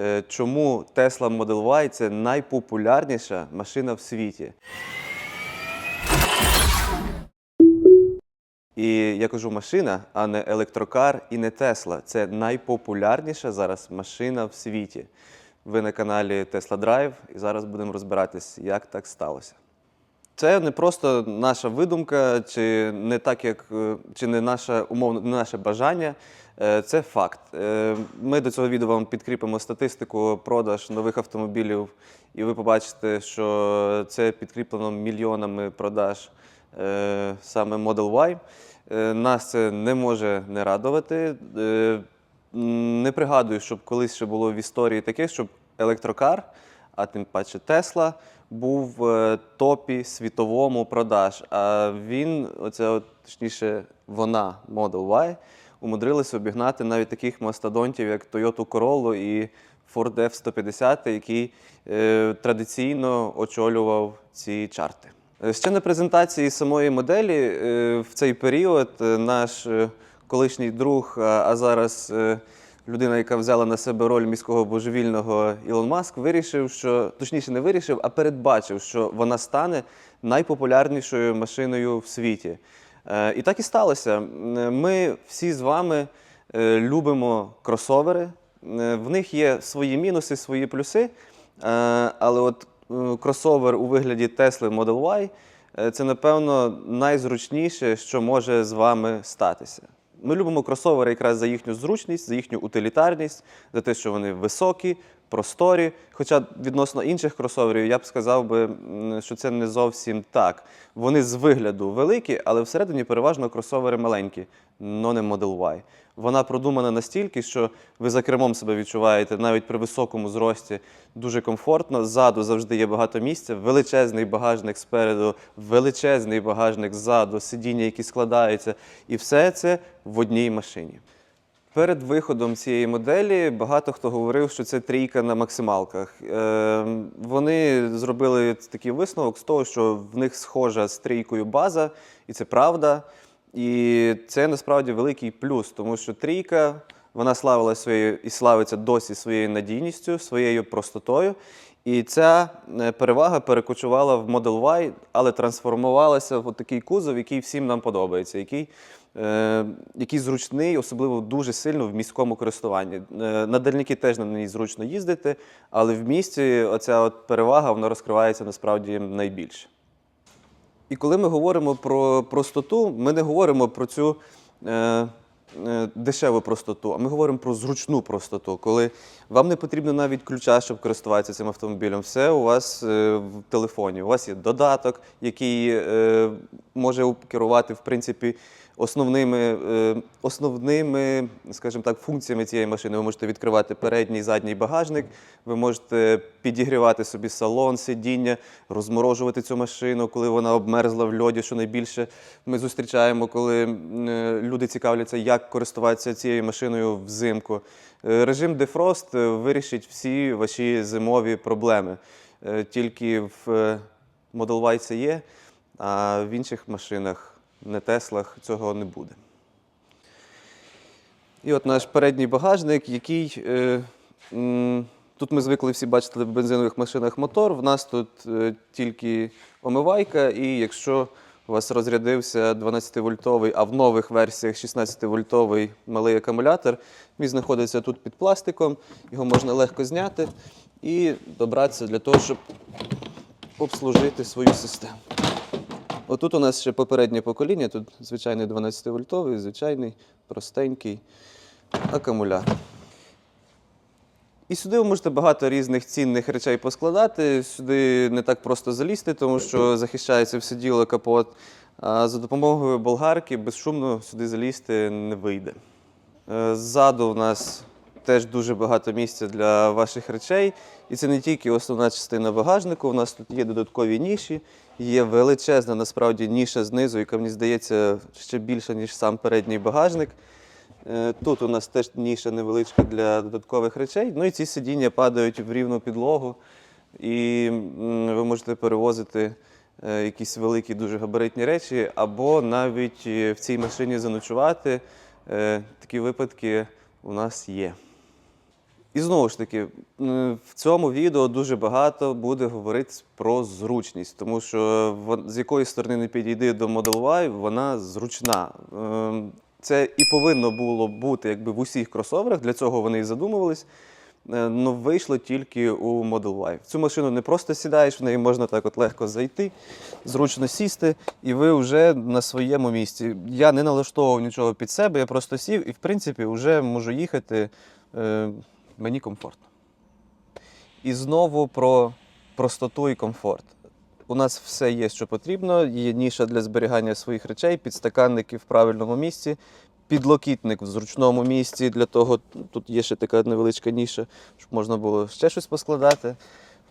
е, чому Tesla Model Y це найпопулярніша машина в світі. І я кажу машина, а не електрокар і не Тесла. Це найпопулярніша зараз машина в світі. Ви на каналі Tesla Drive, і зараз будемо розбиратись, як так сталося. Це не просто наша видумка, чи не так, як е, чи не наше умовно не наше бажання. Е, Це факт. Е, Ми до цього відео вам підкріпимо статистику продаж нових автомобілів, і ви побачите, що це підкріплено мільйонами продаж саме Model Y. Нас це не може не радувати. Не пригадую, щоб колись ще було в історії таке, щоб електрокар, а тим паче Тесла, був в топі світовому продаж. А він, от, точніше, вона Model Y, умудрилася обігнати навіть таких мастодонтів, як Toyota Corolla і Ford F-150, який е, традиційно очолював ці чарти. Е, Ще на презентації самої моделі е, в цей період е, наш е, колишній друг, а- зараз е, людина, яка взяла на себе роль міського божевільного Ілон Маск, вирішив, що точніше не вирішив, а передбачив, що вона стане найпопулярнішою машиною в світі. Е, І так і сталося. Ми всі з вами е, любимо кросовери. Е, В них є свої мінуси, свої плюси. Але от кросовер у вигляді Tesla Model Y це, напевно, найзручніше, що може з вами статися. Ми любимо кросовери якраз за їхню зручність, за їхню утилітарність, за те, що вони високі, просторі. Хоча відносно інших кросоверів я б сказав би, що це не зовсім так. Вони з вигляду великі, але всередині переважно кросовери маленькі, но не Model Y. Вона продумана настільки, що ви за кермом себе відчуваєте навіть при високому зрості дуже комфортно. Ззаду завжди є багато місця, величезний багажник спереду, величезний багажник ззаду, сидіння, які складаються, і все це в одній машині. Перед виходом цієї моделі багато хто говорив, що це трійка на максималках. Е, вони зробили такий висновок з того, що в них схожа з трійкою база, і це правда. І це насправді великий плюс, тому що трійка вона славилася своєю і славиться досі своєю надійністю, своєю простотою. І ця е, перевага перекочувала в Model Y, але трансформувалася в такий кузов, який всім нам подобається, який, який зручний, особливо дуже сильно в міському користуванні. Надальники на дальніки теж на ній зручно їздити, але в місті оця от перевага вона розкривається насправді найбільше. І коли ми говоримо про простоту, ми не говоримо про цю е, е, дешеву простоту, а ми говоримо про зручну простоту, коли вам не потрібно навіть ключа, щоб користуватися цим автомобілем. Все у вас е, в телефоні. У вас є додаток, який е, може керувати, в принципі, основними, е, основними, скажімо так, функціями цієї машини. Ви можете відкривати передній і задній багажник, ви можете підігрівати собі салон, сидіння, розморожувати цю машину, коли вона обмерзла в льоді. Що найбільше ми зустрічаємо, коли е, люди цікавляться, як користуватися цією машиною взимку. Е, Режим дефрост вирішить всі ваші зимові проблеми. Е, Тільки в е, Model Y це є, а в інших машинах, не Теслах, цього не буде. І от наш передній багажник, який тут ми звикли всі бачити в бензинових машинах мотор. В нас тут тільки омивайка, і якщо у вас розрядився 12-вольтовий, а в нових версіях 16-вольтовий малий акумулятор, він знаходиться тут під пластиком, його можна легко зняти і добратися для того, щоб обслужити свою систему. Отут у нас ще попереднє покоління, тут звичайний 12-вольтовий, звичайний, простенький акумулятор. І сюди ви можете багато різних цінних речей поскладати. Сюди не так просто залізти, тому що захищається все діло капот. А за допомогою болгарки безшумно сюди залізти не вийде. Е, Ззаду у нас теж дуже багато місця для ваших речей. І це не тільки основна частина багажнику. У нас тут є додаткові ніші, є величезна насправді ніша знизу, яка мені здається ще більша, ніж сам передній багажник. Е, Тут у нас теж ніша невеличка для додаткових речей. Ну і ці сидіння падають в рівну підлогу, і ви можете перевозити е, якісь великі, дуже габаритні речі, або навіть е, в цій машині заночувати. Такі випадки у нас є. І знову ж таки, в цьому відео дуже багато буде говорити про зручність, тому що з якої сторони не підійди до Model Y, вона зручна. Це і повинно було бути якби в усіх кросоверах, для цього вони і задумувались. але вийшло тільки у Model Y. Цю машину не просто сідаєш, в неї можна так от легко зайти, зручно сісти, і ви вже на своєму місці. Я не налаштовував нічого під себе, я просто сів і, в принципі, вже можу їхати. Е, мені комфортно. І знову про простоту і комфорт. У нас все є, що потрібно. Є ніша для зберігання своїх речей, підстаканники в правильному місці, підлокітник в зручному місці. Для того тут є ще така невеличка ніша, щоб можна було ще щось поскладати.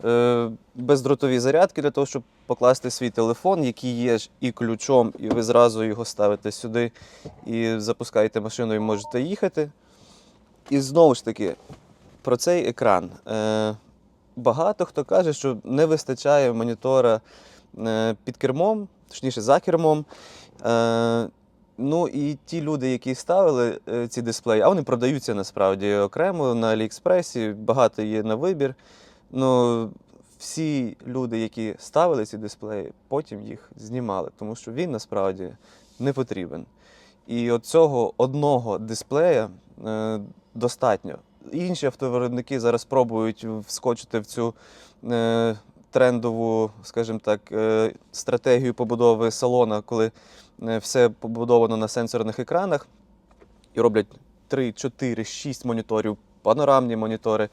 Е, Бездротові зарядки для того, щоб покласти свій телефон, який є ж і ключом, і ви зразу його ставите сюди і запускаєте машину і можете їхати. І знову ж таки, про цей екран. Багато хто каже, що не вистачає монітора е, під кермом, точніше за кермом. Е, ну і ті люди, які ставили е, ці дисплеї, а вони продаються насправді окремо на Аліекспресі, багато є на вибір. Ну, всі люди, які ставили ці дисплеї, потім їх знімали, тому що він насправді не потрібен. І от цього одного дисплея е, достатньо. Інші автовиробники зараз пробують вскочити в цю е, трендову, скажімо так, е, стратегію побудови салона, коли е, все побудовано на сенсорних екранах і роблять 3, 4, 6 моніторів, панорамні монітори.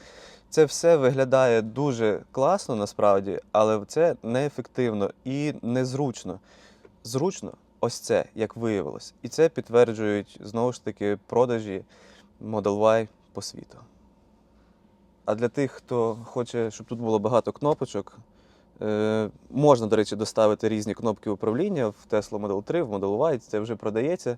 Це все виглядає дуже класно насправді, але це неефективно і незручно. Зручно ось це, як виявилось. І це підтверджують знову ж таки продажі Model Y по світу. А для тих, хто хоче, щоб тут було багато кнопочок, е, можна, до речі, доставити різні кнопки управління в Tesla Model 3, в Model Y, це вже продається.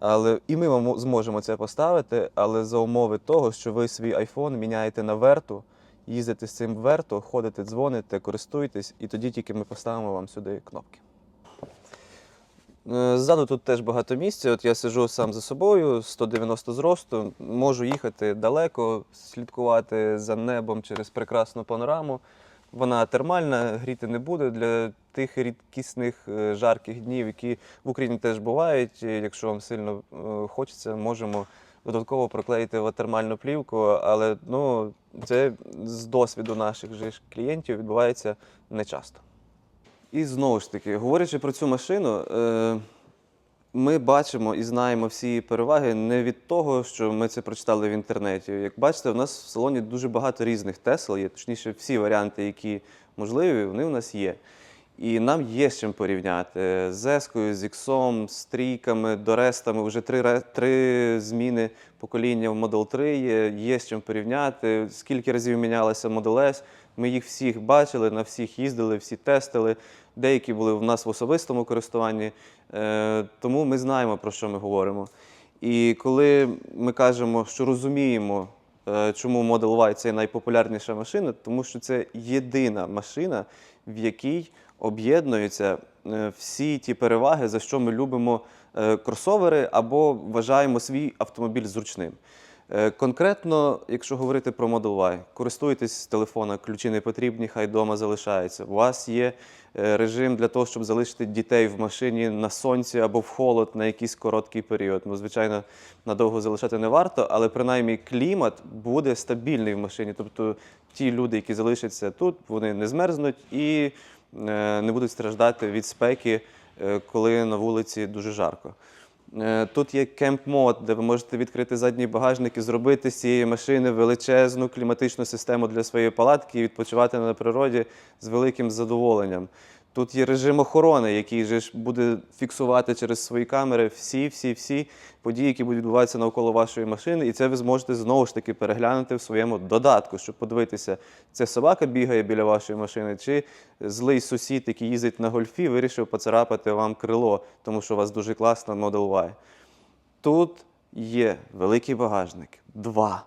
Але і ми вам зможемо це поставити, але за умови того, що ви свій iPhone міняєте на верту, їздите з цим верту, ходите, дзвоните, користуєтесь, і тоді тільки ми поставимо вам сюди кнопки. Е, Ззаду тут теж багато місця. От я сиджу сам за собою, 190 зросту, можу їхати далеко, слідкувати за небом через прекрасну панораму. Вона термальна, гріти не буде для тих рідкісних е, жарких днів, які в Україні теж бувають. Якщо вам сильно е, хочеться, можемо додатково проклеїти ватермальну плівку, але ну, це з досвіду наших же клієнтів відбувається нечасто. І знову ж таки, говорячи про цю машину, е, ми бачимо і знаємо всі її переваги не від того, що ми це прочитали в інтернеті. Як бачите, у нас в салоні дуже багато різних Тесл є, точніше, всі варіанти, які можливі, вони у нас є. І нам є з чим порівняти з Ескою, з Іксом, з трійками, Дорестами. Вже три, три зміни покоління в Model 3 є, є з чим порівняти. Скільки разів мінялася Model S, ми їх всіх бачили, на всіх їздили, всі тестили. Деякі були в нас в особистому користуванні, е, тому ми знаємо, про що ми говоримо. І коли ми кажемо, що розуміємо, е, чому Model Y це найпопулярніша машина, тому що це єдина машина, в якій об'єднуються е, всі ті переваги, за що ми любимо кросовери або вважаємо свій автомобіль зручним. Е, Конкретно, якщо говорити про Model Y, користуєтесь з телефона, ключі не потрібні, хай вдома залишаються. У вас є е, режим для того, щоб залишити дітей в машині на сонці або в холод на якийсь короткий період. Ну, звичайно, надовго залишати не варто, але принаймні клімат буде стабільний в машині. Тобто ті люди, які залишаться тут, вони не змерзнуть і е, не будуть страждати від спеки, коли на вулиці дуже жарко. Е, Тут є кемп мод, де ви можете відкрити задній багажник і зробити з цієї машини величезну кліматичну систему для своєї палатки і відпочивати на природі з великим задоволенням. Тут є режим охорони, який же ж буде фіксувати через свої камери всі, всі, всі події, які будуть відбуватися навколо вашої машини, і це ви зможете знову ж таки переглянути в своєму додатку, щоб подивитися, це собака бігає біля вашої машини, чи злий сусід, який їздить на гольфі, вирішив поцарапати вам крило, тому що у вас дуже класна Model Y. Тут є великий багажник, два.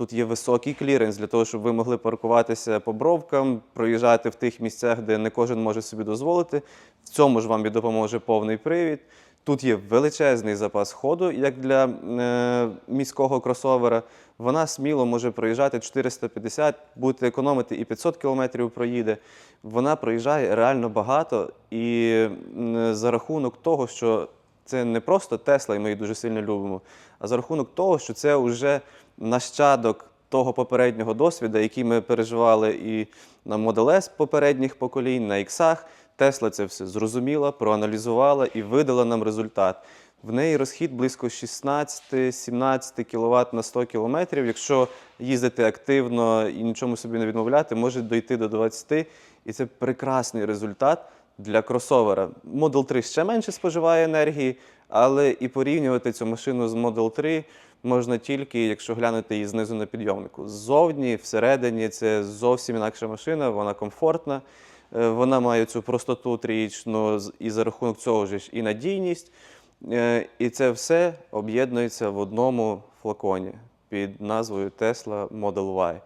Тут є високий кліренс для того, щоб ви могли паркуватися по бровкам, проїжджати в тих місцях, де не кожен може собі дозволити. В цьому ж вам і допоможе повний привід. Тут є величезний запас ходу, як для е, міського кросовера. Вона сміло може проїжджати 450, будете економити і 500 кілометрів проїде. Вона проїжджає реально багато, і м, за рахунок того, що це не просто Тесла, і ми її дуже сильно любимо, а за рахунок того, що це вже нащадок того попереднього досвіду, який ми переживали і на Model S попередніх поколінь, на іксах. Тесла це все зрозуміла, проаналізувала і видала нам результат. В неї розхід близько 16-17 кВт на 100 км. Якщо їздити активно і нічому собі не відмовляти, може дойти до 20. І це прекрасний результат для кросовера. Model 3 ще менше споживає енергії, але і порівнювати цю машину з Model 3 можна тільки, якщо глянути її знизу на підйомнику. Ззовні, всередині це зовсім інакша машина, вона комфортна. Е, Вона має цю простоту трієчну і за рахунок цього ж і надійність. Е, І це все об'єднується в одному флаконі під назвою Tesla Model Y.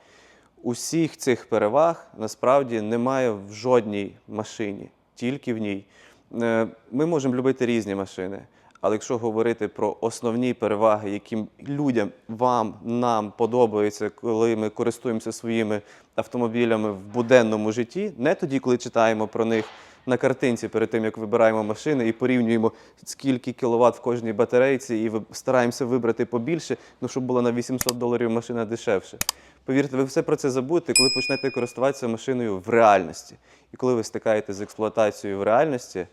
Усіх цих переваг насправді немає в жодній машині, тільки в ній. Е, Ми можемо любити різні машини, але якщо говорити про основні переваги, які людям, вам, нам подобаються, коли ми користуємося своїми автомобілями в буденному житті, не тоді, коли читаємо про них на картинці перед тим, як вибираємо машини і порівнюємо, скільки кіловат в кожній батарейці, і стараємося вибрати побільше, ну щоб була на 800 доларів машина дешевше. Повірте, ви все про це забудете, коли почнете користуватися машиною в реальності. І коли ви стикаєте з експлуатацією в реальності,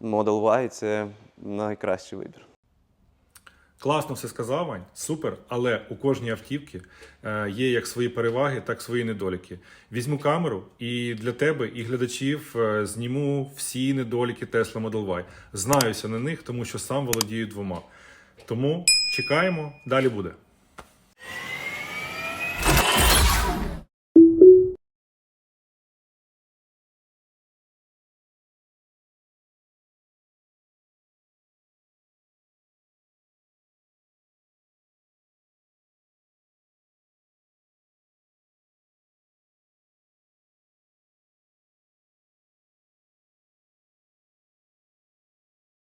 Model Y – це найкращий вибір. Класно все сказав, Вань, супер. Але у кожній автівці е, є як свої переваги, так і свої недоліки. Візьму камеру і для тебе, і глядачів е, зніму всі недоліки Tesla Model Y. Знаюся на них, тому що сам володію двома. Тому чекаємо, далі буде.